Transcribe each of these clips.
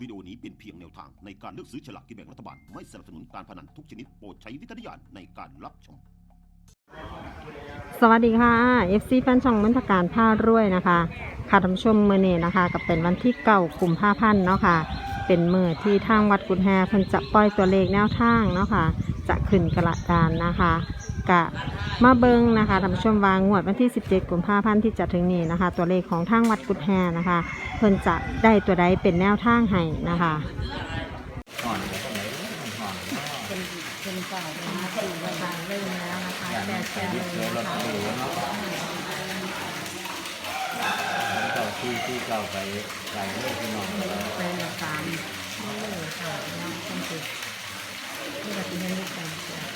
วิดีโอนี้เป็นเพียงแนวทางในการเลือกซื้อฉลากกินแบ่งรัฐบาล ไม่สนับสนุนการพนันทุกชนิดโปรดใช้วิจารณญาณในการรับชม สวัสดีค่ะ FC แฟนช่องมนตการผ้ารวยนะคะ ค่ะท่านผู้ชมเมือนี้นะคะ กับเป็นวันที่เก่ากลุ่มผ้าพันธ์เนาะค่ะ เป็นเมื่อที่ทางวัดกุฎแฮเพิ่นจะปล่อยตัวเลขแนวทางเนาะค่ะ จะขึ้นกระดานนะคะกะมาเบิงนะคะท่านผู้ชมวางงวดวันที่ 17 กุมภาพันธ์ที่จะถึงนี้นะคะ ตัวเลขของทางวัดกุฎแฮนะคะ เพิ่นจะได้ตัวใดเป็นแนวทางให้นะคะห่อนแบบไหนห่อนเป็นเป็นเก่าเป็นมาสี่วันเริ่มแล้วนะคะอย่แช่เดี๋ยวเราดูเนะเก่าที่ที่เก่าไปไกลเลยพี่นองเราไปละสามไม่เลยค่ะน้องต้องติด นี่ก็เป็นเรื่องการปวด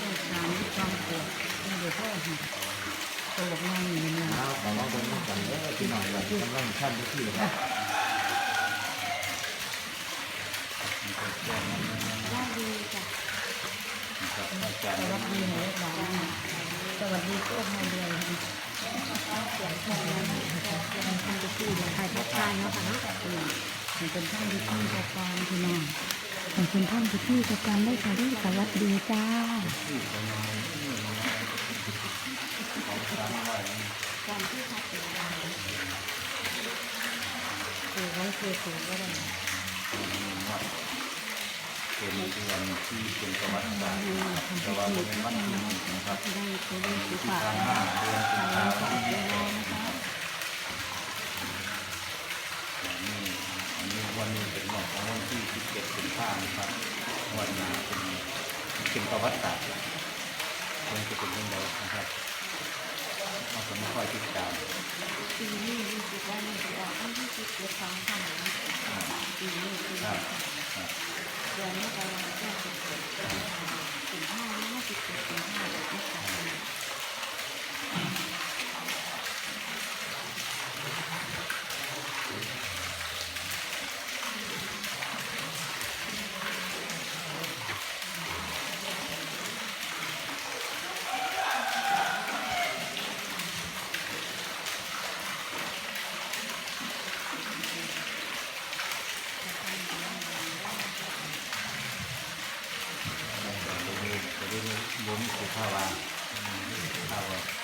ต้องสามควาปวดนี่เดี๋ยวพ่อหิตัวแบบนั่งอยู่ในเมืองเอาของเราคนนี้กันเด้อพี่น้องเรากำลังทำพิธีครับได้ดีจ้ะครับอาจารสวัสดีหนูหลานสวัสดีก็ให้เรียเสียงพ่อแม่เป็นท่านที่ที่ถ่ายทักทายเนาะค่ะเนาะมันเป็นท่านพิธีประการพี่น้อง มันเป็นท่านพิธีประการได้ค่ะได้สวัสดีจ้าคือไว้คือคือก็ได้เป็นเดือนที่เป็นประวัติศาสตร์แต่ว่าเป็นวันที่หนึ่งนะครับได้ตัวเลขสุที่ภาพทางห้าเดือนกุมภาพันธ์นี้อันนี้วันนี้เป็นวันของวันที่17กุมภาพันธ์นะ ครับวันนี้เป็นเป็นประวัติศาสตร์มันจะเป็นยังไงนะครับเราจะไม่ค่อยติดตามปีนี้รู้สึกว่ามันจะออกวันที่สิบเจ็ดสองพันนะปีนี้ปีครันี้บครับเดือนนี้กำลังจะสิบเจ็ดสิบห้าห้าสิบเจ็ดสิบห้าแบบนี้ค่ะจะได้ ล้มสุภาวะภาวา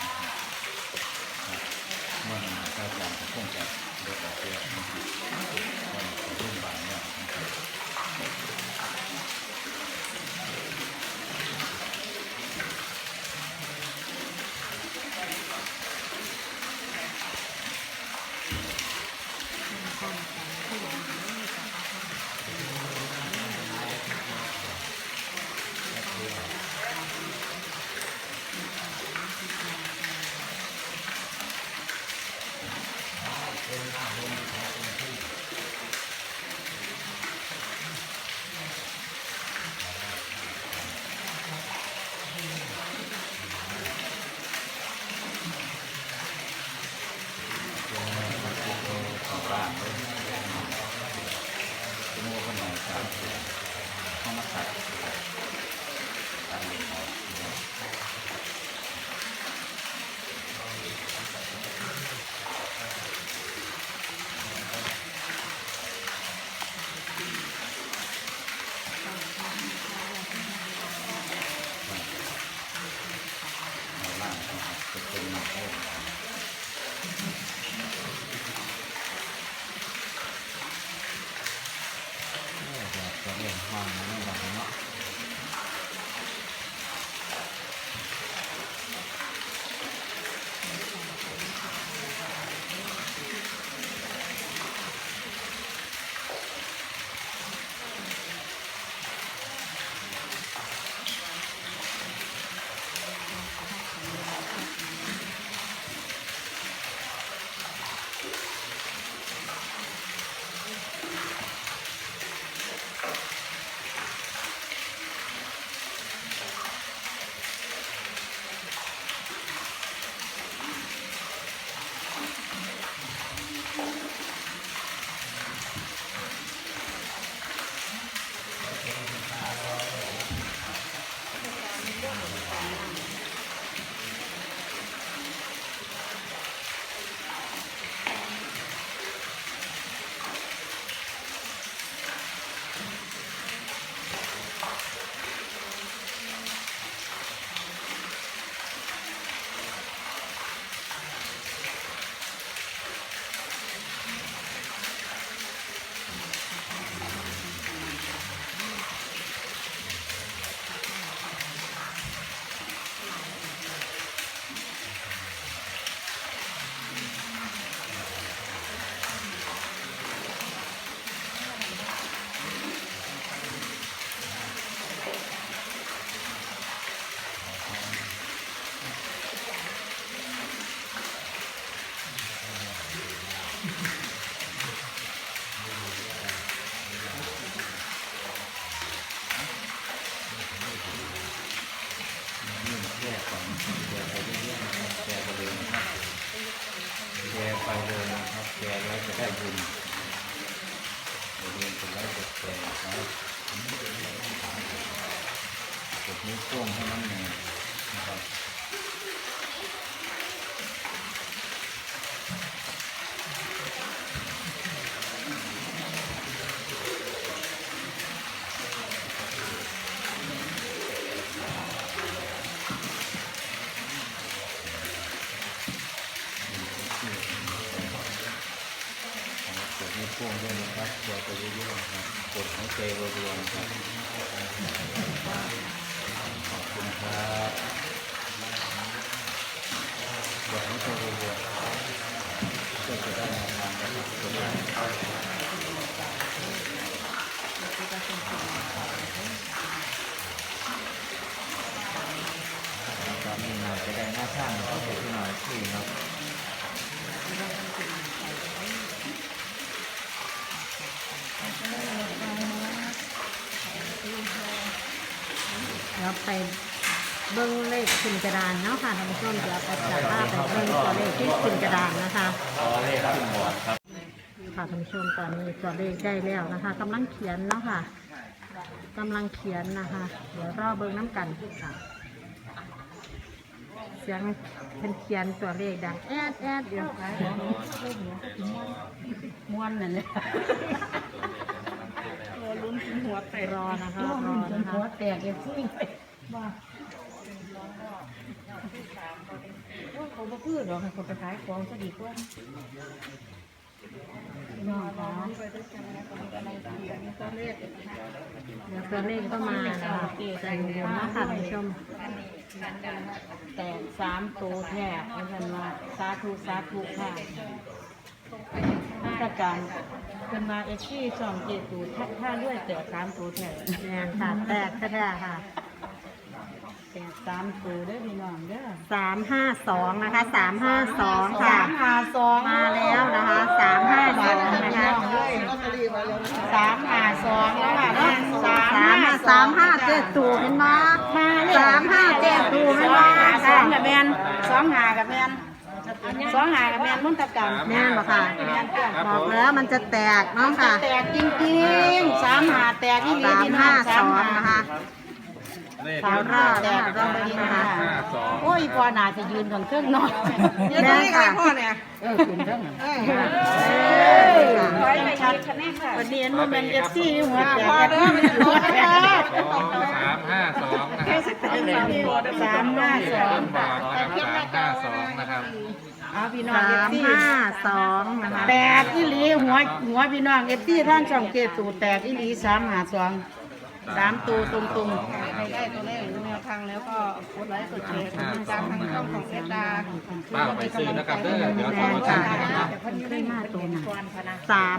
Amen. แยกก่อนแยกไปเรื่อยๆนะครับแยกไปเลยนะครับแยกไปเลยนะครับแยกแล้วจะได้บุญเรียนจะได้วจะแยกนะครับจุดนี้วโป้งให้น้ำเนยนะครับ กดหัวใจรัวๆนะครับขอบคุณครับกดหัวใจรัวๆก็จะได้แนวทางนะครับกดได้ตอนนี้เราจะได้หน้าช่างก็จะที่หน่อยที่ครับ เดี๋ ยวไปเบิ้งเลขขึ้นกระดานเนาะค่ะท่านผู้ชมเดี๋ยวไปจับภาพไปเบิ้งตัวเลขที่ขึ้นกระดานนะคะขอเลขขึ้นบอร์ดครับค่ะท่านผู้ชมตอนนี้ตัวเลขได้แล้วนะคะกำลังเขียนเนาะค่ะกำลังเขียนนะคะ เดี๋ยวรอเบิ้งน้ำกันค่ะ เสียงเป็นเขียนตัวเลขดังแอดแอดเดี๋ยวม้วนนั่นแหละรอนะคะรอรอจนนะคะหัวแตกเอฟซี ว่าเขาบ่คือดอกให้คนไปขายของซะดีกว่าน้องคะเดี๋ยวตัวเลขก็มานะคะใจเย็นๆนะคะท่านผู้ชมแตกสามตัวแทบอาจารย์ว่าสาธุสาธุค่ะมาตรการเป็นมาเอฟซีสองเจ็ดตูถ้าด้วยแตกสามตัวแทบแม่นค่ะแตกแท้ค่ะ แตกสามตัวเด้อพี่น้องเด้อสามห้าสองนะคะสามห้าสองค่ะ สามหาสองมาแล้วนะคะสามห้าสองนะคะสามหาสองแล้วค่ะเนาะสามสามห้าสามห้าเจ็ดตูเป็นมามาเลยสามห้าเจ็ดตูเป็นมาสองกับแมนสองหากับแมนสองหากับแมนมุ่นตะกันแม่นบ่ค่ะ แมนค่ะบอกแล้วมันจะแตกเนาะค่ะแตกจริงๆสามหาแตกที่สามห้าสองนะคะ สามห้าแตกก็ไม่ดีนะคะโอ้ยพอหนาจะยืนกันเครื่องนอนแม่นค่ะเออคุณเครื่องเออไว้ไม่ชัดวันนี้มันเป็นเอฟซีหัวแตกกันหัวแตกสามห้าสองนะครับสามห้าสองบอร์ดนะครับสามห้าสองนะครับเอาพี่น้องสาเอฟมซีห้าสองนะคะแตกอีหลีหัวหัวพี่น้องเอฟซีท่านช่องเกตูแตกอีหลีสามหาสอง สามตัวตรงตรงใครได้ตัวเลขหรือแนวทางแล้วก็กดไลค์กดแชร์กดติดตามทางช่องของเอดาป้าไปซื้อนะครับเด้อเดี๋ยวจะมาทำนะครับขึ้นมาตัวหนึ่งสาม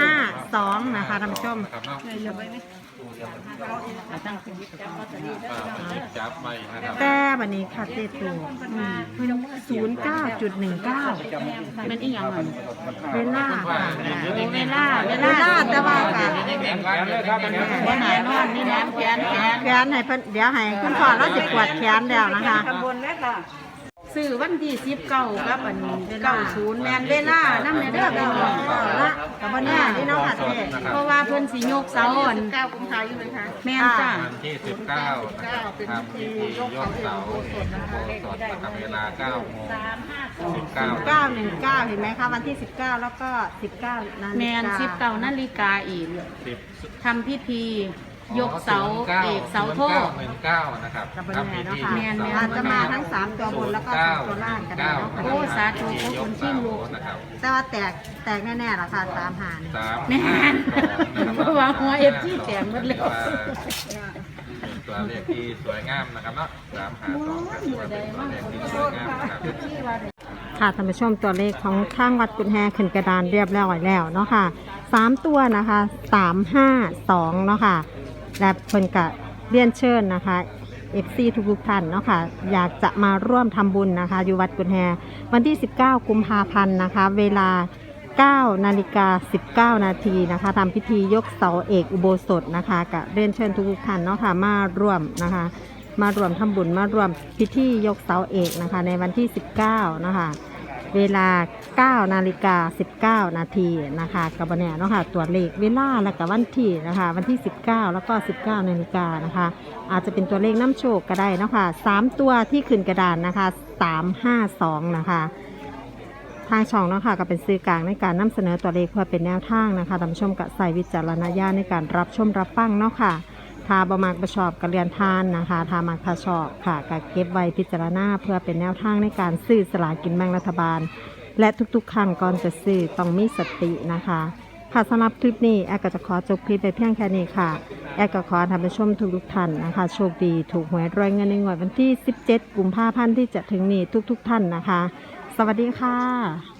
ห้าสองนะคะท่านผู้ชมนะครับเนาะตั้งป้าจับไปนะครับแต่วันนี้ค่ะเจตูศูนย์เก้าจุดหนึ่งเก้าเป็นอีหยังมันเวลาค่ะเวลาเวเวลา ลาแต่ว่าค่ะแขนกันเลยนนอนนี่แหนมแขนแขนแขนให้เพิ่นเดี๋ยวให้คุณพ่อเราจะปวดแขนแล้วนะคะขบวนแรกค่ะ ซื้อวันที่สิบเก้ากับอันเก้าศูนย์แมนเวลานั่นแม่เด้อพี่น้องละกับวันนี้นี่เนาะค่ะเจ๊เพราะว่าเพิ่นสิยกเสาอ่อนเก้ากุมภาพันธ์อยู่ไหมคะแม่นจ้ะวันที่สิบเก้านะครับทำพิธียกเสาโบสถ์นะครับเวลาเก้าโมงสิบเก้าเก้าหนึ่งเก้าเห็นไหมคะวันที่สิบเก้าแล้วก็สิบเก้านาฬิกาแมนสิบเก้านาฬิกาอีกสิบทำพิธี ยกเสาเอกเสาโทษหนึ่งเก้านะครับกับวันทำนี้พิเนาะธีค่ะแม่นแม่นอาจจะมาทั้งสามตัวบนแล้วก็สองตัวล่างกันได้เนาะโอ้สาธุขอบคุณที่ลูกนะครับแต่ว่าแตกแตกแน่ๆล่ะค่ะสามหานี่สามแม่นเพราะว่าหัวเอฟที่แตกหมดแล้วตัวเลขที่สวยงามนะครับเนาะสามหาสองครับตัวเลขที่สวยงามนะครับค่ะท่านผู้ชมตัวเลขของข้างวัดกุญแฮขึ้นกระดานเรียบร้อยแล้วเนาะค่ะสามตัวนะคะสามห้าสองเนาะค่ะ และเพิ่นกะเรียนเชิญนะคะ FC ทุกๆท่านเนาะค่ะอยากจะมาร่วมทำบุญนะคะ อยู่วัดกุญแฮวันที่ 19 กุมภาพันธ์นะคะ เวลา 9 นาฬิกา 19 นาทีนะคะทำพิธียกเสาเอกอุโบสถนะคะกับเรียนเชิญทุกๆท่านเนาะค่ะมาร่วมนะคะ มาร่วมทำบุญมาร่วมพิธียกเสาเอกนะคะ ในวันที่ 19 นะคะ เวลา 9 นาฬิกา 19 นาทีนะคะกับบเนี่ยเนาะค่ะตัวเลขเวลาแล้วก็วันที่นะคะ วันที่ 19 แล้วก็ 19 นาฬิกานะคะ อาจจะเป็นตัวเลขน้ำโชคก็ได้เนาะค่ะ3ตัวที่ขึ้นกระดานนะคะ 352 นะคะทางช่องเนาะค่ะก็เป็นสื่อกลางในการนำเสนอตัวเลขเพื่อเป็นแนวทางนะคะท่านผู้ชมก็ใส่วิจารณญาณในการรับชมรับฟังเนาะค่ะ ถ้าบมักประชอบกระเรียนทานนะคะ ถ้ามักถ้าชอบค่ะก็เก็บไว้พิจารณาเพื่อเป็นแนวทางในการซื้อสลากินแบ่งรัฐบาล และทุกๆ ครั้งก่อนจะซื้อต้องมีสตินะคะค่ะสำหรับคลิปนี้แอร์ก็จะขอจบคลิปไปเพียงแค่นี้ค่ะ แอร์ก็ขอท่านผู้ชมทุกๆท่านนะคะ โชคดีถูกหวยรวยเงินในงวดวันที่ 17 กุมภาพันธ์ที่จะถึงนี้ทุกๆท่านนะคะ สวัสดีค่ะ